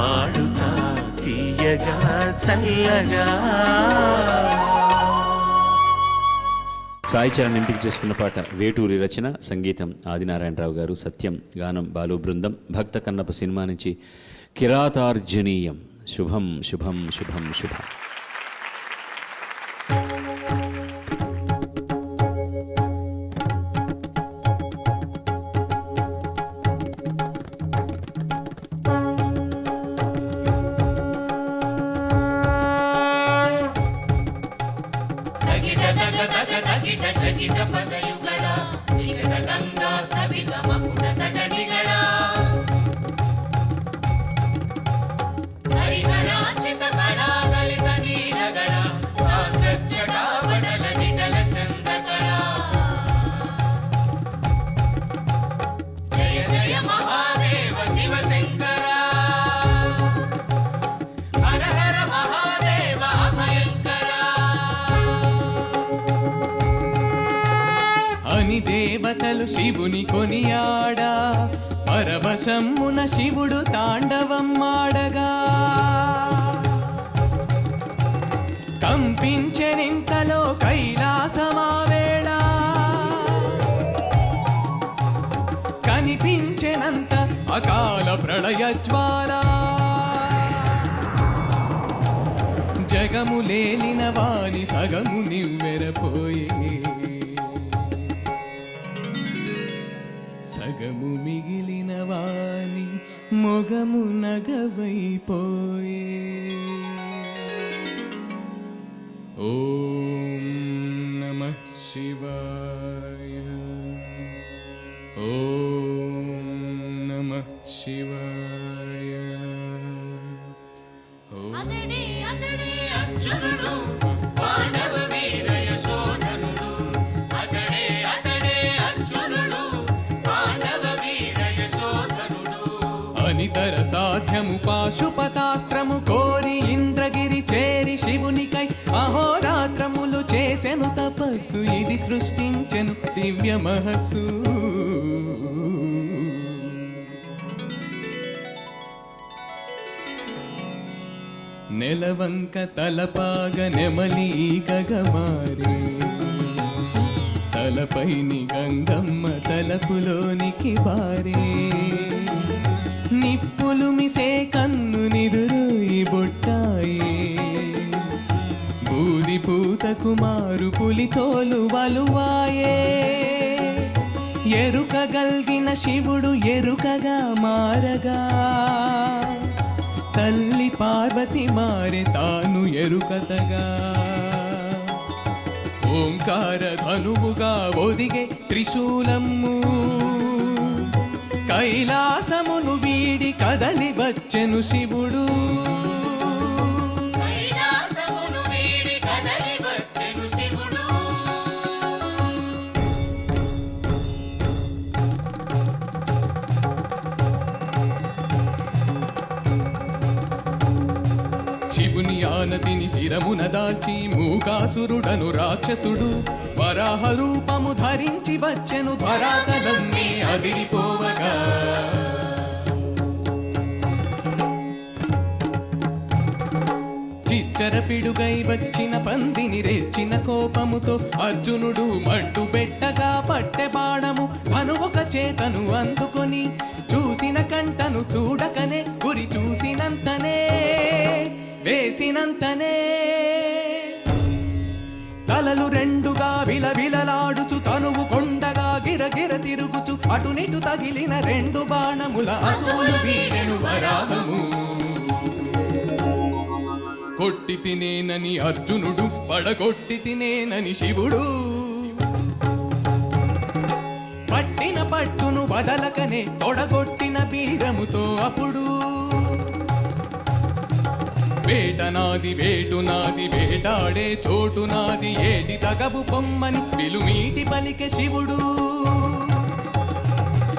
పాడుతా తీయగా చల్లగా. సాయి చరణ్ ఎంపిక చేసుకున్న పాట వేటూరి రచన సంగీతం ఆదినారాయణరావు గారు సత్యం గానం బాలు బృందం భక్త కన్నప్ప సినిమా నుంచి కిరాతార్జునీయం. శుభం శుభం శుభం శుభం. कथा कथापदी దేవతలు శివుని కొనియాడా? పరవశమ్మున శివుడు తాండవమ్మాడగా? కంపించెనింతలో కైలాసమావేళ? కనిపించెనంత అకాల ప్రళయ జ్వాల? జగము లేలిన వాని సగము నివ్వెరపోయే మొగము నగవైపోయే ఓం నమ శివాయ ఓం నమ ఇతర సాధ్యము పాశుపతాస్త్రము కోరి ఇంద్రగిరి చేరి శివునికై అహోరాత్రములు చేసెను తపస్సు ఇది సృష్టించెను దివ్య మహస్సు. నెలవంక తలపాగ నెమలీకగా మారి తలపైని గంగమ్మ తలపులోనికి బారే కుమారు పులితోలు వలువాయే. ఎరుకగల్గిన శివుడు ఎరుకగా మారగా. తల్లి పార్వతి మారే తాను ఎరుకతగా. ఓంకార ధనువుగా ఒదిగే త్రిశూలము. కైలాసమును వీడి కదలి వచ్చెను శివుడు. శివుని ఆనతిని శిరమున దాచి మూకాసురుడను రాక్షసుడు వరాహ రూపము ధరించి వచ్చెను ధరాతలన్నీ అదిరిపోవగా చిచ్చరపిడుగై వచ్చిన పందిని రెచ్చిన కోపముతో అర్జునుడు మట్టు పెట్టగా పట్టె బాణము ఒక చేతను అందుకొని చూసిన కంటను చూడకనే గురి చూసినంతనే వేసినంతనే తలలు రెండుగా విలవిలలాడుచు తనువు కొండగా గిరగిర తిరుగుచు అటునిటు తగిలిన రెండు బాణముల అసువులు వీడెను వరాహము. కొట్టి తినేనని అర్జునుడు పడగొట్టి తినేనని శివుడు. పట్టిన పట్టును వదలకనే తొడగొట్టిన బీరముతో అప్పుడు వేట నాది వేటు నాది వేటాడే చోటు నాది. ఏటి తగవు పొమ్మని పిలుమీటి పలికె శివుడు.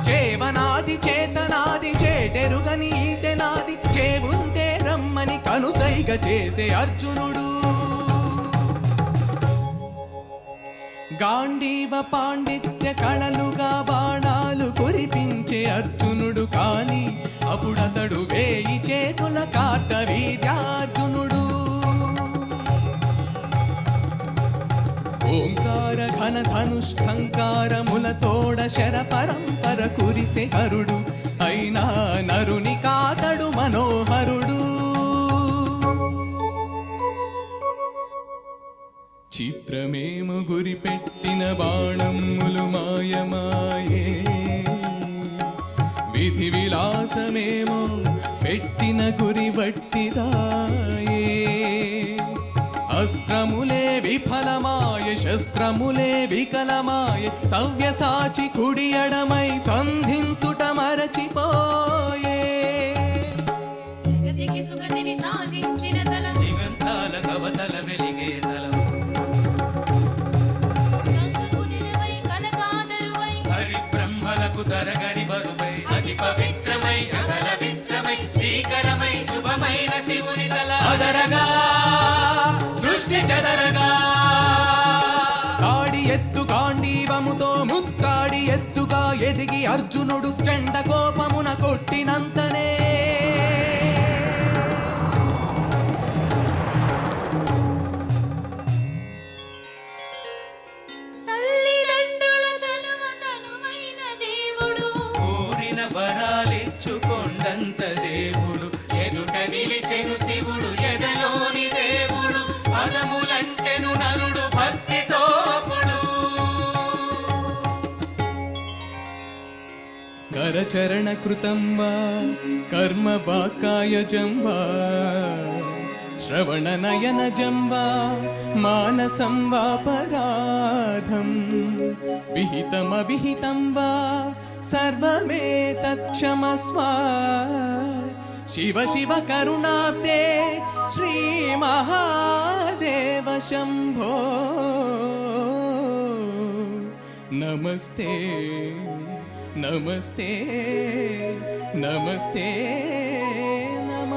చేవనాది చేతనాది చేటెరుగని ఈటెనాది చేవుంటే రమ్మని కనుసైగ చేసే అర్జునుడు. గాంధీవ పాండిత్య కళలుగా బాణాలు కురిపించే అర్జునుడు కాని అప్పుడతడు వేయి చేతుల కార్తవీర్యార్జునుడు ఓంకార ఘన ధనుష్ఠంకారముల తోడ శర పరంపర కురిసే హరుడు. అయినా నరుని కాతడు మనోహరుడు. చిత్రమేము గురి పెట్టిన బాణములు మాయ గురి వట్టిదాయే అస్త్రములే విఫలమాయ శస్త్రములే వికలమాయ సవ్యసాచి కుడియడమై సంధించుట మరచిపోయే. జగతికి సుగతిని సాధించిన తలం. దిగంతాల కవతల వెలిగే తలం. గంగకు నిలువై కనకాదరువై. హరి బ్రహ్మలకు తరగని బరువై అతి పవిత్రమై తల అదరగా సృష్టి చెదరగా. కాడి ఎత్తు కాండీవముతో ముత్తాడి ఎత్తుగా ఎదిగి అర్జునుడు చెండ కోపమున కొట్టినంతనే. వరాలిచ్చుకొండంత దేవుడు. चरणकृतं वा कर्मपाकाय जं वा श्रवणनयनजं वा मानसं वापराधम् विहितमविहितं वा सर्वमेतत्क्षमस्व। शिव शिव करुणाब्दे श्रीमहादेव शम्भो। नमस्ते। నమస్తే నమస్తే నమ.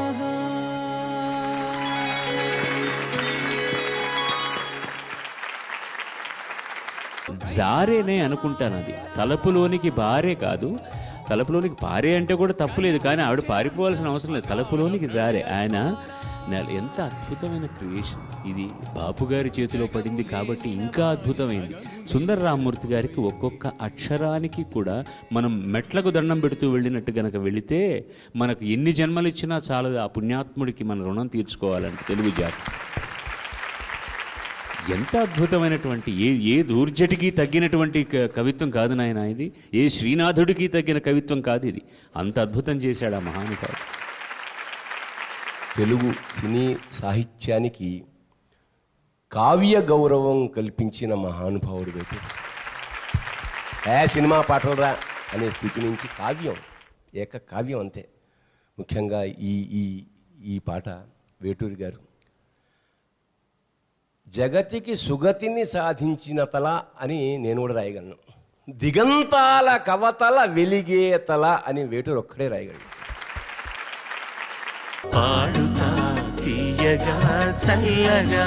జారేనే అనుకుంటాను అది తలుపులోనికి బారే కాదు తలుపులోనికి పారే అంటే కూడా తప్పులేదు కానీ ఆవిడ పారిపోవాల్సిన అవసరం లేదు. తలుపులోనికి జారే ఆయన నెల- ఎంత అద్భుతమైన క్రియేషన్. ఇది బాపు గారి చేతిలో పడింది కాబట్టి ఇంకా అద్భుతమైంది. సుందర రామ్మూర్తి గారికి ఒక్కొక్క అక్షరానికి కూడా మనం మెట్లకు దండం పెడుతూ వెళ్ళినట్టు గనక వెళితే మనకు ఎన్ని జన్మలు ఇచ్చినా చాలదు. ఆ పుణ్యాత్ముడికి మన రుణం తీర్చుకోవాలంటే తెలుగు జాతి. ఎంత అద్భుతమైనటువంటి ఏ ఏ దూర్జటికి తగ్గినటువంటి క- కవిత్వం కాదు నాయన ఇది. ఏ శ్రీనాథుడికి తగ్గిన కవిత్వం కాదు ఇది. అంత అద్భుతం చేశాడు ఆ మహానుభావుడు. తెలుగు సినీ సాహిత్యానికి కావ్య గౌరవం కల్పించిన మహానుభావుడు పెట్టి ఏ సినిమా పాటలరా అనే స్థితి నుంచి కావ్యం ఏక కావ్యం అంతే. ముఖ్యంగా ఈ ఈ ఈ పాట వేటూరి గారు జగతికి సుగతిని సాధించిన తల అని నేను కూడా రాయగలను. దిగంతాల కవతల వెలిగే తల అని వేటూరు ఒక్కడే రాయగలను. పాడుతా తీయగా చల్లగా